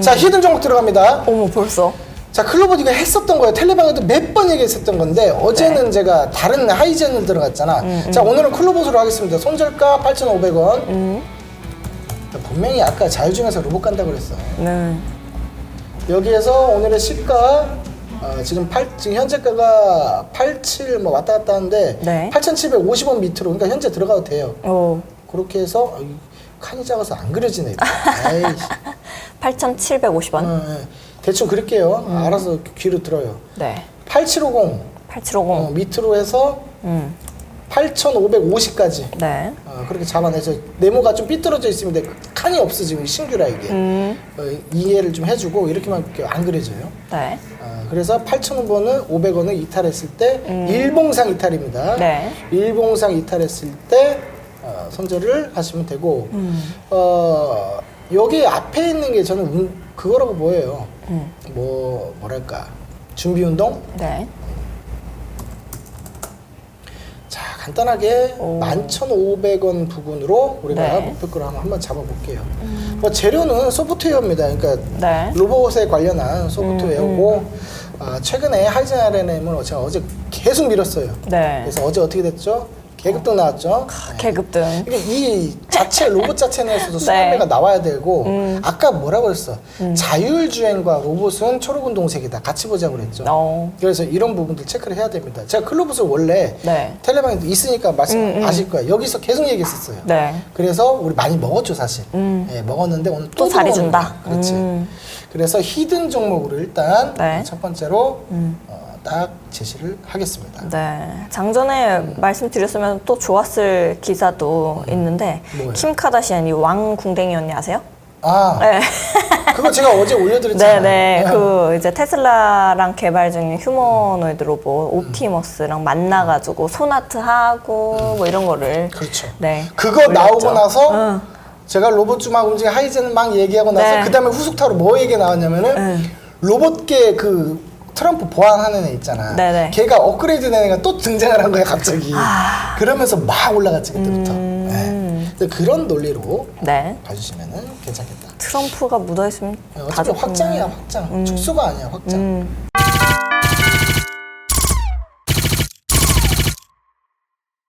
자 히든 종목 들어갑니다. 어머 벌써. 자 클로버 네가 했었던 거예요. 텔레방에도 몇 번 얘기했었던 건데 어제는 네. 제가 다른 하이젠을 들어갔잖아. 음, 자 오늘은 클로버스로 하겠습니다. 손절가 8,500원. 음. 분명히 아까 자유중에서 로봇 간다고 그랬어. 네. 여기에서 오늘의 시가 어, 지금 8, 지금 현재가가 87뭐 왔다 갔다 하는데 네. 8,750원 밑으로 그러니까 현재 들어가도 돼요. 오. 그렇게 해서 어, 이 칸이 작아서 안 그려지네. 이거. 에이씨. 8,750원. 어, 예. 대충 그릴게요. 음. 알아서 귀로 들어요. 네. 8750 8750. 어, 밑으로 해서 음. 8,550까지 네. 어, 그렇게 잡아내서 네모가 좀 삐뚤어져 있습니다. 칸이 없어 지금 신규라 이게 음. 어, 이해를 좀 해주고 이렇게만 이렇게 안 그려져요. 네. 어, 그래서 8,000원은 500원을 이탈했을 때 일봉상 이탈입니다. 음. 네. 일봉상 이탈했을 때 어, 손절을 하시면 되고 음. 어, 여기 앞에 있는 게 저는 운- 그거라고 보여요. 음. 뭐 뭐랄까 준비 운동 네. 자 간단하게 오. 11,500원 부근으로 우리가 네. 목표가를 한번, 한번 잡아볼게요. 뭐 재료는 소프트웨어입니다. 그러니까 네. 로봇에 관련한 소프트웨어고 아, 최근에 하이젠 RNM을 제가 어제 계속 밀었어요. 네. 그래서 어제 어떻게 됐죠? 계급등 나왔죠. 계급등. 이게 이 자체 로봇 자체 내에서도 네. 수감매가 나와야 되고 음. 아까 뭐라고 그랬어? 자율주행과 로봇은 초록운동색이다. 같이 보자고 그랬죠. 어. 그래서 이런 부분들 체크를 해야 됩니다. 제가 클로봇을 원래 네. 텔레방에도 있으니까 말씀 음, 음. 아실 거예요. 여기서 계속 얘기했었어요. 네. 그래서 우리 많이 먹었죠 사실. 음. 예, 먹었는데 오늘 또또 자리 들어오는 준다. 거야. 그렇지. 음. 그래서 히든 종목으로 일단 네. 첫 번째로 음. 어, 딱 제시를 하겠습니다. 네. 장전에 말씀드렸으면 또 좋았을 기사도 있는데 뭐예요? 킴 카다시안이 왕 궁뎅이 언니 아세요? 아, 네. 그거 제가 어제 올려드렸잖아요. 네네. 네. 그 이제 테슬라랑 개발 중인 휴머노이드 로봇 옵티머스랑 만나가지고 소나트 하고 뭐 이런 거를 그렇죠. 네. 그거 올렸죠. 나오고 나서 응. 제가 로봇 좀 하고 움직여 하이젠 막 얘기하고 나서 네. 그 다음에 후속타로 뭐 얘기 나왔냐면은 응. 로봇계 그 트럼프 보안하는 애 있잖아. 네네. 걔가 업그레이드 된 애가 또 등장을 한 거야 갑자기. 아. 그러면서 막 올라갔지 그때부터. 음. 네. 그런 논리로 네. 봐주시면은 괜찮겠다. 트럼프가 묻어있으면 다 어차피 좋구나. 확장이야 확장. 축소가 아니야 확장. 음.